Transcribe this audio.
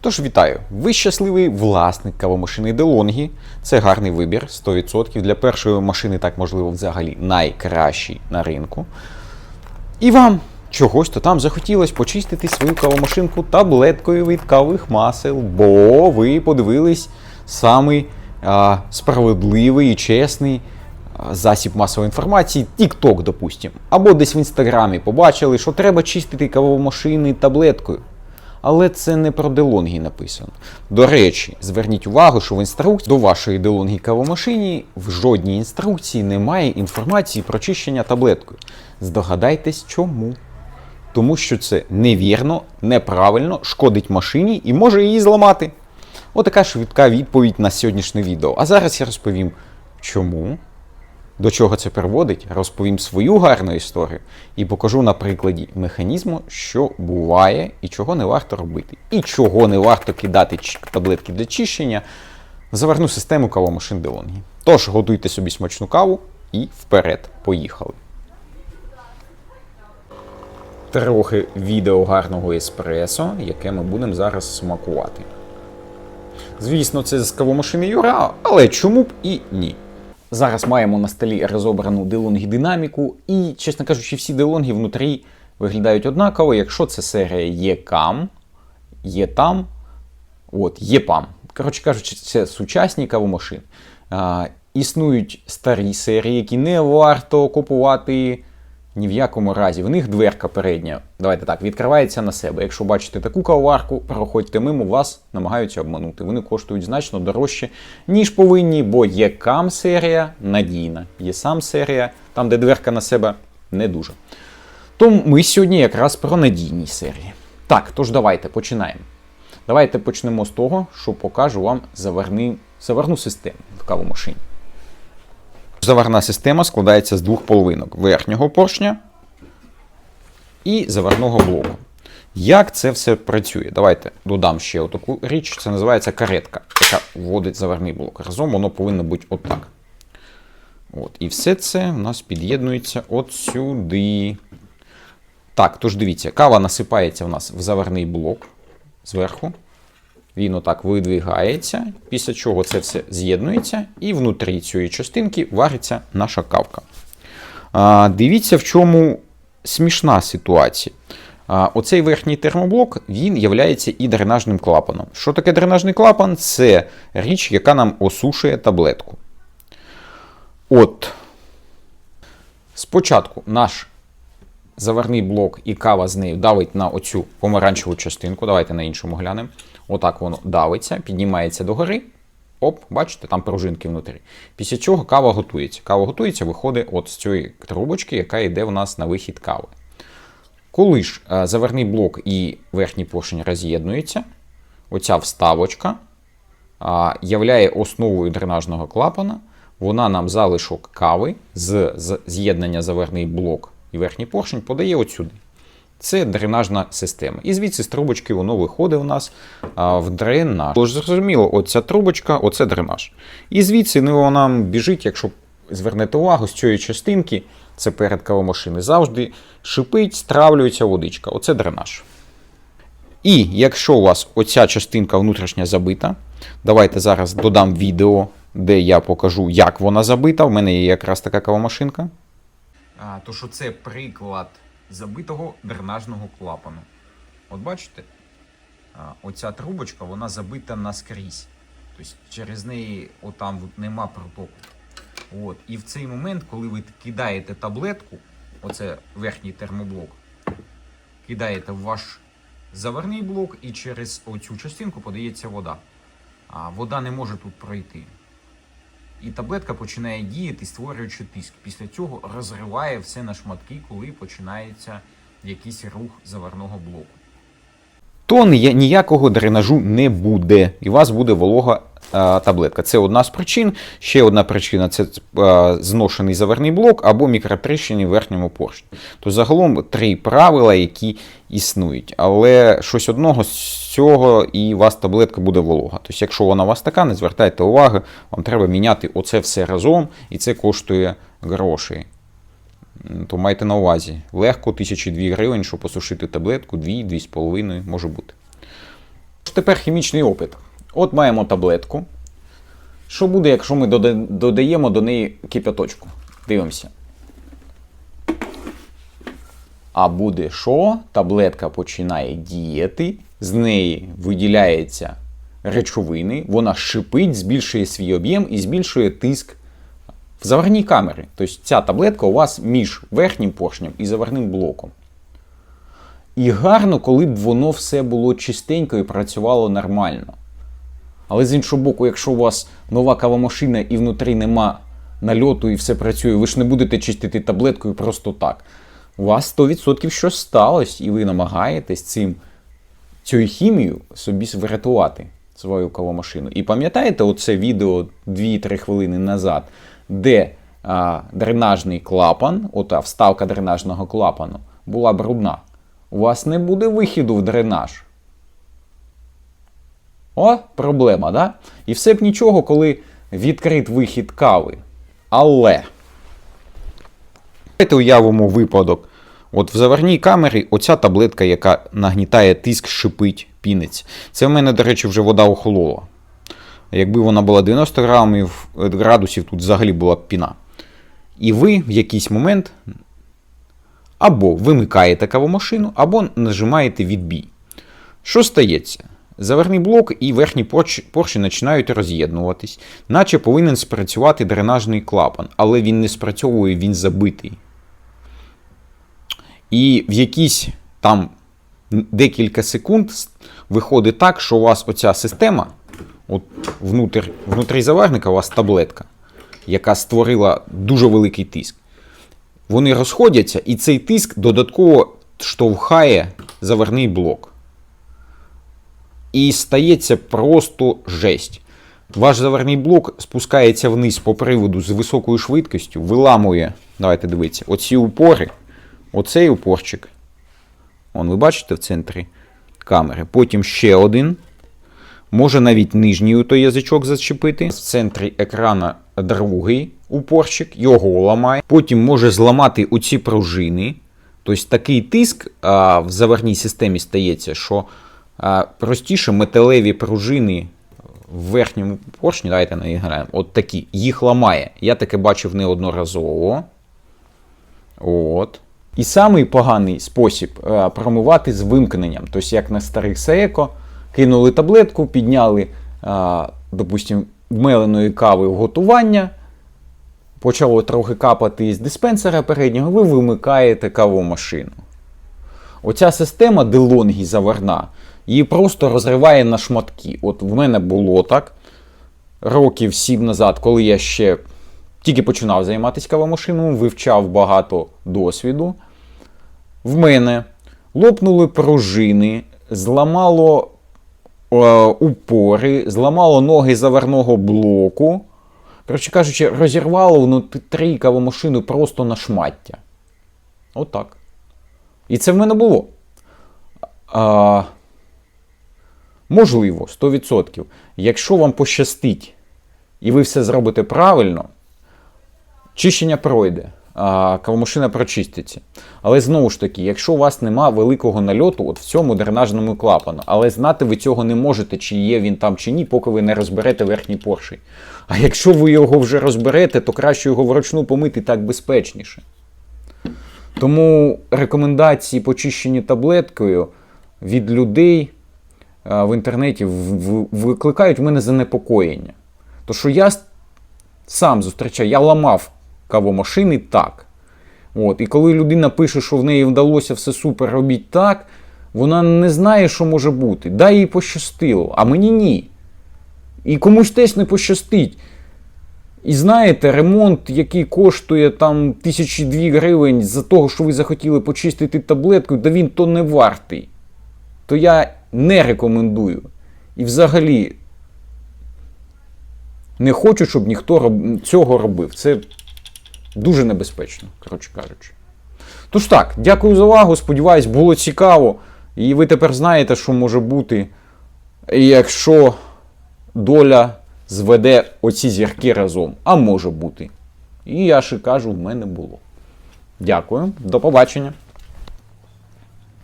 Тож вітаю! Ви щасливий власник кавомашини DeLonghi. Це гарний вибір, 100%. Для першої машини, так можливо, взагалі найкращий на ринку. І вам чогось то там захотілось почистити свою кавомашинку таблеткою від кавових масел, бо ви подивились самий а, справедливий і чесний засіб масової інформації TikTok, допустим. Або десь в інстаграмі побачили, що треба чистити кавомашини таблеткою. Але це не про DeLonghi написано. До речі, зверніть увагу, що в інструкції до вашої DeLonghi кавомашині в жодній інструкції немає інформації про чищення таблеткою. Здогадайтесь чому. Тому що це невірно, неправильно, шкодить машині і може її зламати. Отака швидка відповідь на сьогоднішнє відео. А зараз я розповім, чому, до чого це приводить, розповім свою гарну історію і покажу на прикладі механізму, що буває і чого не варто робити. І чого не варто кидати таблетки для чищення в заварну систему кавомашин DeLonghi. Тож готуйте собі смачну каву і вперед, поїхали. Трохи відео гарного еспресо, яке ми будемо зараз смакувати. Звісно, це з кавомашини Юра, але чому б і ні. Зараз маємо на столі розобрану делонгі динаміку, і, чесно кажучи, всі DeLonghi внутрі виглядають однаково, якщо це серія ЄКАМ, є там, от, є пам. Коротше кажучи, це сучасні кавомашини. Існують старі серії, які не варто купувати ні в якому разі. В них дверка передня, давайте так, відкривається на себе. Якщо бачите таку кавоварку, проходьте мимо, вас намагаються обманути. Вони коштують значно дорожче, ніж повинні, бо є кам серія надійна, є сам серія, там, де дверка на себе, не дуже. Тому ми сьогодні якраз про надійні серії. Так, тож давайте починаємо. Давайте почнемо з того, що покажу вам заварний, заварну систему в кавомашині. Заварна система складається з двох половинок: верхнього поршня і заварного блоку. Як це все працює? Давайте додам ще отаку річ. Це називається каретка, яка вводить заварний блок. Разом воно повинно бути отак. От. І все це в нас під'єднується от сюди. Так, тож дивіться, кава насипається в нас в заварний блок зверху. Він отак видвигається, після чого це все з'єднується, і внутрі цієї частинки вариться наша кавка. А, дивіться, в чому смішна ситуація. А, оцей верхній термоблок він є і дренажним клапаном. Що таке дренажний клапан? Це річ, яка нам осушує таблетку. От, спочатку наш заварний блок і кава з нею давить на оцю помаранчеву частинку. Давайте на іншому глянемо. Отак воно давиться, піднімається догори. Оп, бачите, там пружинки внутрі. Після чого кава готується. Кава готується, виходить от з цієї трубочки, яка йде у нас на вихід кави. Коли ж е, заварний блок і верхній поршень роз'єднуються, оця вставочка являє основою дренажного клапана. Вона нам залишок кави з, з'єднання заварний блок і верхній поршень подає отсюди. Це дренажна система. І звідси з трубочки воно виходить у нас а, в дренаж. Тож зрозуміло, оця трубочка, оце дренаж. І звідси ну, вона біжить, якщо звернете увагу, з цієї частинки, це перед кавомашини, завжди шипить, стравлюється водичка. Оце дренаж. І якщо у вас оця частинка внутрішня забита, давайте зараз додам відео, де я покажу, як вона забита. У мене є якраз така кавомашинка. А, то що це приклад забитого дренажного клапану. От бачите, оця трубочка вона забита наскрізь. Тобто через неї отам от нема протоку. От. І в цей момент, коли ви кидаєте таблетку, оце верхній термоблок, кидаєте в ваш заварний блок і через оцю частинку подається вода. А вода не може тут пройти. І таблетка починає діяти, створюючи тиск. Після цього розриває все на шматки, коли починається якийсь рух заварного блоку. То ніякого дренажу не буде, і у вас буде волога е, таблетка. Це одна з причин. Ще одна причина це е, зношений заварний блок або мікротріщини в верхньому поршні. То загалом три правила, які існують. Але щось одного з цього і у вас таблетка буде волога. Тобто, якщо вона у вас така, не звертайте уваги, вам треба міняти оце все разом, і це коштує грошей. То майте на увазі. Легко 1002 гривень, щоб посушити таблетку, 2-2,5 може бути. Тепер хімічний опит. От маємо таблетку. Що буде, якщо ми додаємо до неї кипяточку? Дивимося. А буде що? Таблетка починає діяти, з неї виділяється речовини, вона шипить, збільшує свій об'єм і збільшує тиск в заварній камері. Тобто ця таблетка у вас між верхнім поршнем і заварним блоком. І гарно, коли б воно все було чистенько і працювало нормально. Але з іншого боку, якщо у вас нова кавомашина і внутрі нема нальоту і все працює, ви ж не будете чистити таблеткою просто так. У вас 100% щось сталося, і ви намагаєтесь цим цю хімію собі врятувати свою кавомашину. І пам'ятаєте оце відео 2-3 хвилини назад, де а, дренажний клапан, ота вставка дренажного клапану, була брудна. У вас не буде вихіду в дренаж. О, проблема, да? І все б нічого, коли відкрит вихід кави. Але. Давайте уявимо випадок. От в заварній камері оця таблетка, яка нагнітає тиск, шипить, пінець. Це в мене, до речі, вже вода охолола. Якби вона була 90 грамів, е, градусів, тут взагалі була б піна. І ви в якийсь момент або вимикаєте кавомашину, або нажимаєте відбій. Що стається? Заварний блок і верхні порші починають роз'єднуватись, наче повинен спрацювати дренажний клапан, але він не спрацьовує, він забитий. І в якісь там декілька секунд виходить так, що у вас оця система, от внутрі, внутрі заварника у вас таблетка, яка створила дуже великий тиск. Вони розходяться, і цей тиск додатково штовхає заварний блок. І стається просто жесть. Ваш заварний блок спускається вниз по приводу з високою швидкістю, виламує, давайте дивіться, оці упори, оцей упорчик. Он, ви бачите в центрі камери. Потім ще один. Може навіть нижній той язичок зачепити. В центрі екрана другий упорчик, його ламає. Потім може зламати оці пружини. Тобто такий тиск а, в заварній системі стається, що а, простіше металеві пружини в верхньому поршні, давайте наіграємо, от такі, їх ламає. Я таке бачив неодноразово. От. І самий поганий спосіб е, промивати з вимкненням. Тобто, як на старих Саеко, кинули таблетку, підняли, допустимо, вмеленої кави готування, почало трохи капати з диспенсера переднього, ви вимикаєте кавомашину. Оця система DeLonghi заварна, її просто розриває на шматки. От в мене було так років сім назад, коли я ще тільки починав займатися кавомашиною, вивчав багато досвіду. В мене лопнули пружини, зламало упори, зламало ноги заварного блоку. Коротше кажучи, розірвало внутрі кавомашину просто на шмаття. Отак. І це в мене було. А, можливо, 100%. Якщо вам пощастить і ви все зробите правильно, чищення пройде, а кавомашина прочиститься. Але знову ж таки, якщо у вас нема великого нальоту от в цьому дренажному клапану, але знати ви цього не можете, чи є він там чи ні, поки ви не розберете верхній поршень. А якщо ви його вже розберете, то краще його вручну помити так безпечніше. Тому рекомендації по чищенню таблеткою від людей в інтернеті викликають в мене занепокоєння. То що я сам зустрічаю, я ламав кавомашини так. От, і коли людина пише, що в неї вдалося все супер, робіть так, вона не знає, що може бути. Да, їй пощастило, а мені ні. І комусь теж не пощастить. І знаєте, ремонт, який коштує там тисячі дві гривень за того, що ви захотіли почистити таблетку, да він то не вартий. То я не рекомендую. І взагалі не хочу, щоб ніхто цього робив. Це дуже небезпечно, коротше кажучи. Тож так, дякую за увагу. Сподіваюсь, було цікаво. І ви тепер знаєте, що може бути, якщо доля зведе оці зірки разом. А може бути. І я ще кажу, в мене було. Дякую, до побачення.